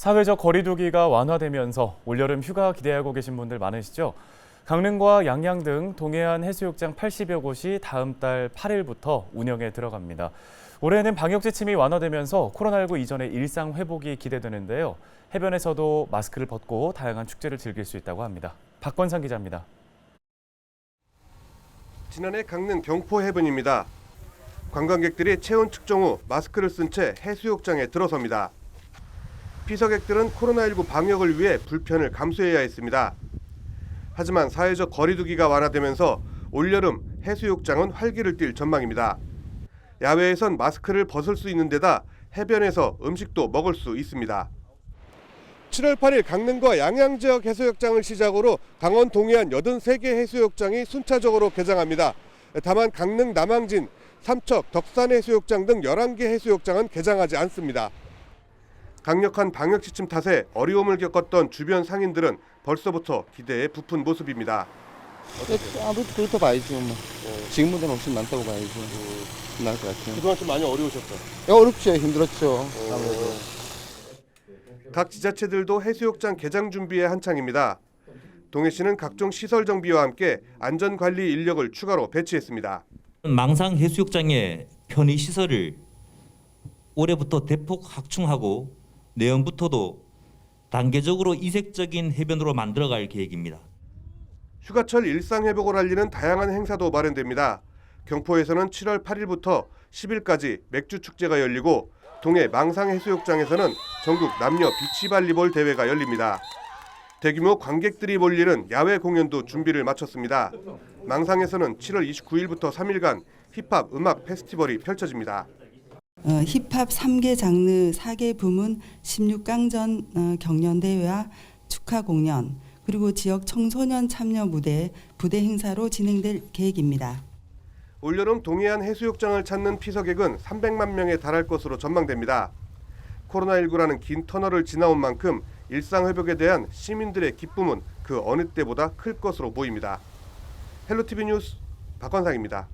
사회적 거리두기가 완화되면서 올여름 휴가 기대하고 계신 분들 많으시죠? 강릉과 양양 등 동해안 해수욕장 80여 곳이 다음 달 8일부터 운영에 들어갑니다. 올해는 방역 지침이 완화되면서 코로나19 이전의 일상 회복이 기대되는데요. 해변에서도 마스크를 벗고 다양한 축제를 즐길 수 있다고 합니다. 박건상 기자입니다. 지난해 강릉 경포 해변입니다. 관광객들이 체온 측정 후 마스크를 쓴 채 해수욕장에 들어섭니다. 피서객들은 코로나19 방역을 위해 불편을 감수해야 했습니다. 하지만 사회적 거리두기가 완화되면서 올여름 해수욕장은 활기를 띨 전망입니다. 야외에선 마스크를 벗을 수 있는 데다 해변에서 음식도 먹을 수 있습니다. 7월 8일 강릉과 양양 지역 해수욕장을 시작으로 강원 동해안 83개 해수욕장이 순차적으로 개장합니다. 다만 강릉 남항진, 삼척, 덕산 해수욕장 등 11개 해수욕장은 개장하지 않습니다. 강력한 방역 지침 탓에 어려움을 겪었던 주변 상인들은 벌써부터 기대에 부푼 모습입니다. 아무튼 그렇다 봐야죠. 뭐. 지금보다는 훨씬 많다고 봐야죠. 나을 것 같아요. 그동안 좀 많이 어려우셨죠? 야, 어렵죠. 힘들었죠. 아무래도. 각 지자체들도 해수욕장 개장 준비에 한창입니다. 동해시는 각종 시설 정비와 함께 안전 관리 인력을 추가로 배치했습니다. 망상 해수욕장의 편의 시설을 올해부터 대폭 확충하고 내년부터도 단계적으로 이색적인 해변으로 만들어갈 계획입니다. 휴가철 일상 회복을 알리는 다양한 행사도 마련됩니다. 경포에서는 7월 8일부터 10일까지 맥주 축제가 열리고 동해 망상 해수욕장에서는 전국 남녀 비치발리볼 대회가 열립니다. 대규모 관객들이 몰리는 야외 공연도 준비를 마쳤습니다. 망상에서는 7월 29일부터 3일간 힙합 음악 페스티벌이 펼쳐집니다. 어, 힙합 3개 장르 4개 부문 16강전 어, 경연대회와 축하 공연 그리고 지역 청소년 참여 무대 부대 행사로 진행될 계획입니다. 올여름 동해안 해수욕장을 찾는 피서객은 300만 명에 달할 것으로 전망됩니다. 코로나19라는 긴 터널을 지나온 만큼 일상 회복에 대한 시민들의 기쁨은 그 어느 때보다 클 것으로 보입니다. 헬로티비 뉴스 박건상입니다.